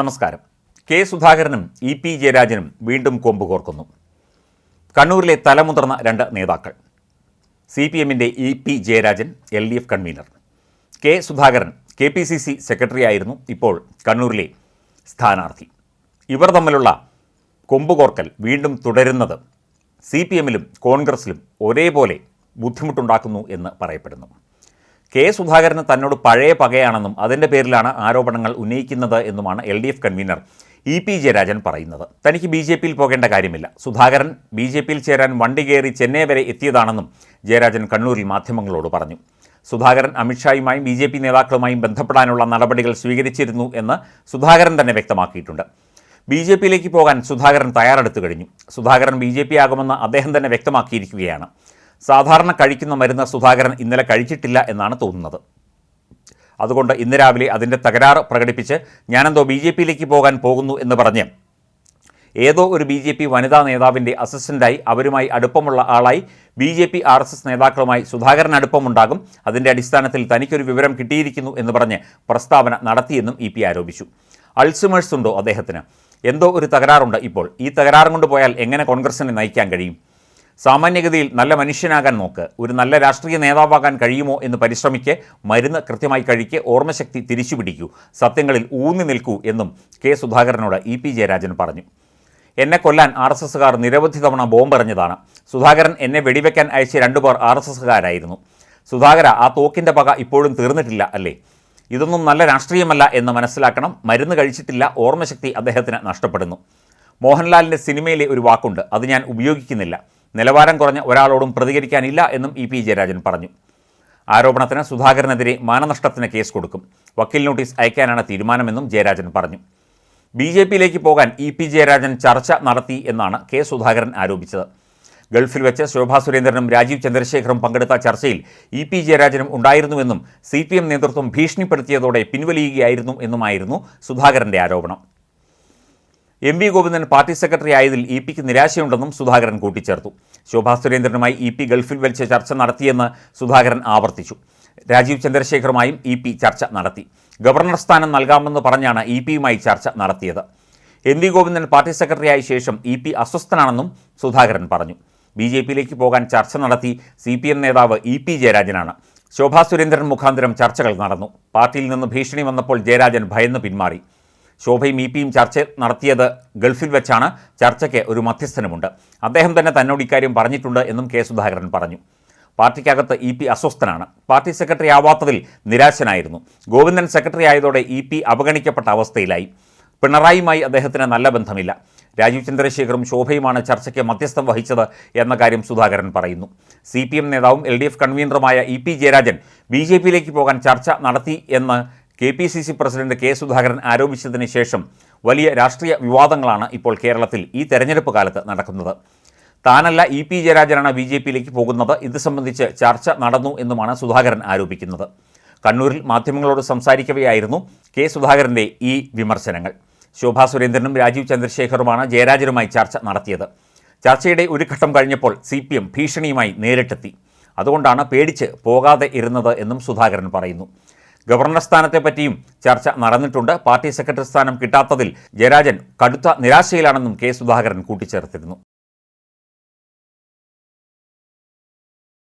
നമസ്കാരം. കെ സുധാകരനും E P ജയരാജനും വീണ്ടും കൊമ്പ് കോർക്കുന്നു. കണ്ണൂരിലെ തലമുതിർന്ന രണ്ട് നേതാക്കൾ. സി പി എമ്മിന്റെ E P Jayarajan L D F convener. K Sudhakaran K P C C സെക്രട്ടറിയായിരുന്നു ഇപ്പോൾ കണ്ണൂരിലെ സ്ഥാനാർത്ഥി. ഇവർ തമ്മിലുള്ള കൊമ്പുകോർക്കൽ വീണ്ടും തുടരുന്നത് സി പി എമ്മിലും കോൺഗ്രസിലും ഒരേപോലെ ബുദ്ധിമുട്ടുണ്ടാക്കുന്നു എന്ന് പറയപ്പെടുന്നു. കെ സുധാകരന് തന്നോട് പഴയ പകയാണെന്നും അതിന്റെ പേരിലാണ് ആരോപണങ്ങൾ ഉന്നയിക്കുന്നത് എന്നുമാണ് L D F convener E P Jayarajan പറയുന്നത്. തനിക്ക് ബി ജെ പിയിൽ പോകേണ്ട കാര്യമില്ല. സുധാകരൻ ബി ജെ പിയിൽ ചേരാൻ വണ്ടി കയറി ചെന്നൈ വരെ എത്തിയതാണെന്നും ജയരാജൻ കണ്ണൂരിൽ മാധ്യമങ്ങളോട് പറഞ്ഞു. സുധാകരൻ അമിത്ഷായുമായും ബി ജെ പി നേതാക്കളുമായും ബന്ധപ്പെടാനുള്ള നടപടികൾ സ്വീകരിച്ചിരുന്നു എന്ന് സുധാകരൻ തന്നെ വ്യക്തമാക്കിയിട്ടുണ്ട്. ബി ജെ പിയിലേക്ക് പോകാൻ സുധാകരൻ തയ്യാറെടുത്തു കഴിഞ്ഞു. സുധാകരൻ ബി ജെ പി ആകുമെന്ന് അദ്ദേഹം തന്നെ വ്യക്തമാക്കിയിരിക്കുകയാണ്. സാധാരണ കഴിക്കുന്ന മരുന്ന് സുധാകരൻ ഇന്നലെ കഴിച്ചിട്ടില്ല എന്നാണ് തോന്നുന്നത്. അതുകൊണ്ട് ഇന്ന് രാവിലെ അതിന്റെ തകരാറ് പ്രകടിപ്പിച്ച് ഞാനെന്തോ ബി ജെ പിയിലേക്ക് പോകാൻ പോകുന്നു എന്ന് പറഞ്ഞ് ഏതോ ഒരു ബി ജെ പി വനിതാ നേതാവിന്റെ അസിസ്റ്റന്റായി അവരുമായി അടുപ്പമുള്ള ആളായി B J P R S S നേതാക്കളുമായി സുധാകരൻ അടുപ്പമുണ്ടാകും. അതിന്റെ അടിസ്ഥാനത്തിൽ തനിക്കൊരു വിവരം കിട്ടിയിരിക്കുന്നു എന്ന് പറഞ്ഞ് പ്രസ്താവന നടത്തിയെന്നും ഇ പി ആരോപിച്ചു. അൾസിമേഴ്സ് ഉണ്ടോ അദ്ദേഹത്തിന്? എന്തോ ഒരു തകരാറുണ്ട് ഇപ്പോൾ. ഈ തകരാറും കൊണ്ട് പോയാൽ എങ്ങനെ കോൺഗ്രസിനെ നയിക്കാൻ കഴിയും? സാമാന്യഗതിയിൽ നല്ല മനുഷ്യനാകാൻ നോക്ക്. ഒരു നല്ല രാഷ്ട്രീയ നേതാവാകാൻ കഴിയുമോ എന്ന് പരിശ്രമിക്ക് മരുന്ന് കൃത്യമായി കഴിക്ക് ഓർമ്മശക്തി തിരിച്ചുപിടിക്കൂ. സത്യങ്ങളിൽ ഊന്നി നിൽക്കൂ എന്നും കെ സുധാകരനോട് ഇ പി ജയരാജൻ പറഞ്ഞു. എന്നെ കൊല്ലാൻ ആർ എസ് എസുകാർ നിരവധി തവണ ബോംബെറിഞ്ഞതാണ്. സുധാകരൻ എന്നെ വെടിവെക്കാൻ അയച്ച രണ്ടുപേർ ആർ എസ് എസുകാരായിരുന്നു. സുധാകര ആ തോക്കിന്റെ പക ഇപ്പോഴും തീർന്നിട്ടില്ല അല്ലേ? ഇതൊന്നും നല്ല രാഷ്ട്രീയമല്ല എന്ന് മനസ്സിലാക്കണം. മരുന്ന് കഴിച്ചിട്ടില്ല ഓർമ്മശക്തി അദ്ദേഹത്തിന് നഷ്ടപ്പെടുന്നു. മോഹൻലാലിന്റെ സിനിമയിലെ ഒരു വാക്കുണ്ട് അത് ഞാൻ ഉപയോഗിക്കുന്നില്ല. നിലവാരം കുറഞ്ഞ ഒരാളോടും പ്രതികരിക്കാനില്ല എന്നും ഇ പി ജയരാജൻ പറഞ്ഞു. ആരോപണത്തിന് സുധാകരനെതിരെ മാനനഷ്ടത്തിന് കേസ് കൊടുക്കും. വക്കീൽ നോട്ടീസ് അയക്കാനാണ് തീരുമാനമെന്നും ജയരാജൻ പറഞ്ഞു. ബി ജെ പിയിലേക്ക് പോകാൻ ഇ പി ജയരാജൻ ചർച്ച നടത്തി എന്നാണ് കെ സുധാകരൻ ആരോപിച്ചത്. ഗൾഫിൽ വെച്ച് ശോഭാ സുരേന്ദ്രനും രാജീവ് ചന്ദ്രശേഖറും പങ്കെടുത്ത ചർച്ചയിൽ ഇ പി ജയരാജനും ഉണ്ടായിരുന്നുവെന്നും സി പി എം നേതൃത്വം ഭീഷണിപ്പെടുത്തിയതോടെ പിൻവലിയുകയായിരുന്നു എന്നുമായിരുന്നു സുധാകരന്റെ ആരോപണം. M V Govindan party secretary ആയതിൽ E പിക്ക് നിരാശയുണ്ടെന്നും സുധാകരൻ കൂട്ടിച്ചേർത്തു. ശോഭാ സുരേന്ദ്രനുമായി ഇ പി ഗൾഫിൽ വെച്ച് ചർച്ച നടത്തിയെന്ന് സുധാകരൻ ആവർത്തിച്ചു. രാജീവ് ചന്ദ്രശേഖറുമായും ഇ പി ചർച്ച നടത്തി. ഗവർണർ സ്ഥാനം നൽകാമെന്ന് പറഞ്ഞാണ് ഇ പിയുമായി ചർച്ച നടത്തിയത്. എം വി ഗോവിന്ദൻ പാർട്ടി സെക്രട്ടറിയായ ശേഷം ഇ പി അസ്വസ്ഥനാണെന്നും സുധാകരൻ പറഞ്ഞു. ബി ജെ പിയിലേക്ക് പോകാൻ ചർച്ച നടത്തി സി പി എം നേതാവ് ഇ പി ജയരാജനാണ്. ശോഭാ സുരേന്ദ്രൻ മുഖാന്തരം ചർച്ചകൾ നടന്നു. പാർട്ടിയിൽ നിന്ന് ഭീഷണി വന്നപ്പോൾ ജയരാജൻ ഭയന്ന് പിന്മാറി. ശോഭയും ഇ പിയും ചർച്ച നടത്തിയത് ഗൾഫിൽ വെച്ചാണ്. ചർച്ചയ്ക്ക് ഒരു മധ്യസ്ഥനുമുണ്ട്. അദ്ദേഹം തന്നെ തന്നോട് ഇക്കാര്യം പറഞ്ഞിട്ടുണ്ട് എന്നും കെ സുധാകരൻ പറഞ്ഞു. പാർട്ടിക്കകത്ത് ഇ പി അസ്വസ്ഥനാണ്. പാർട്ടി സെക്രട്ടറി ആവാത്തതിൽ നിരാശനായിരുന്നു. ഗോവിന്ദൻ സെക്രട്ടറി ആയതോടെ ഇ പി അവഗണിക്കപ്പെട്ട അവസ്ഥയിലായി. പിണറായിയുമായി അദ്ദേഹത്തിന് നല്ല ബന്ധമില്ല. രാജീവ് ചന്ദ്രശേഖറും ശോഭയുമാണ് ചർച്ചയ്ക്ക് മധ്യസ്ഥം വഹിച്ചത് എന്ന കാര്യം സുധാകരൻ പറയുന്നു. സി പി എം നേതാവും L D F കൺവീനറുമായ E P Jayarajan B J പിയിലേക്ക് പോകാൻ ചർച്ച നടത്തി എന്ന് K P C C president K Sudhakaran ആരോപിച്ചതിന് ശേഷം വലിയ രാഷ്ട്രീയ വിവാദങ്ങളാണ് ഇപ്പോൾ കേരളത്തിൽ ഈ തെരഞ്ഞെടുപ്പ് കാലത്ത് നടക്കുന്നത്. താനല്ല ഇ പി ജയരാജനാണ് ബി ജെ പിയിലേക്ക് പോകുന്നത്. ഇത് സംബന്ധിച്ച് ചർച്ച നടന്നു എന്നുമാണ് സുധാകരൻ ആരോപിക്കുന്നത്. കണ്ണൂരിൽ മാധ്യമങ്ങളോട് സംസാരിക്കവെയായിരുന്നു കെ സുധാകരന്റെ ഈ വിമർശനങ്ങൾ. ശോഭാ സുരേന്ദ്രനും രാജീവ് ചന്ദ്രശേഖറുമാണ് ജയരാജനുമായി ചർച്ച നടത്തിയത്. ചർച്ചയുടെ ഒരു ഘട്ടം കഴിഞ്ഞപ്പോൾ സി പി എം ഭീഷണിയുമായി നേരിട്ടെത്തി. അതുകൊണ്ടാണ് പേടിച്ച് പോകാതെ ഇരുന്നത് എന്നും സുധാകരൻ പറയുന്നു. ഗവർണർ സ്ഥാനത്തെപ്പറ്റിയും ചർച്ച നടന്നിട്ടുണ്ട്. പാർട്ടി സെക്രട്ടറി സ്ഥാനം കിട്ടാത്തതിൽ ജയരാജൻ കടുത്ത നിരാശയിലാണെന്നും കെ സുധാകരൻ കൂട്ടിച്ചേർത്തിരുന്നു.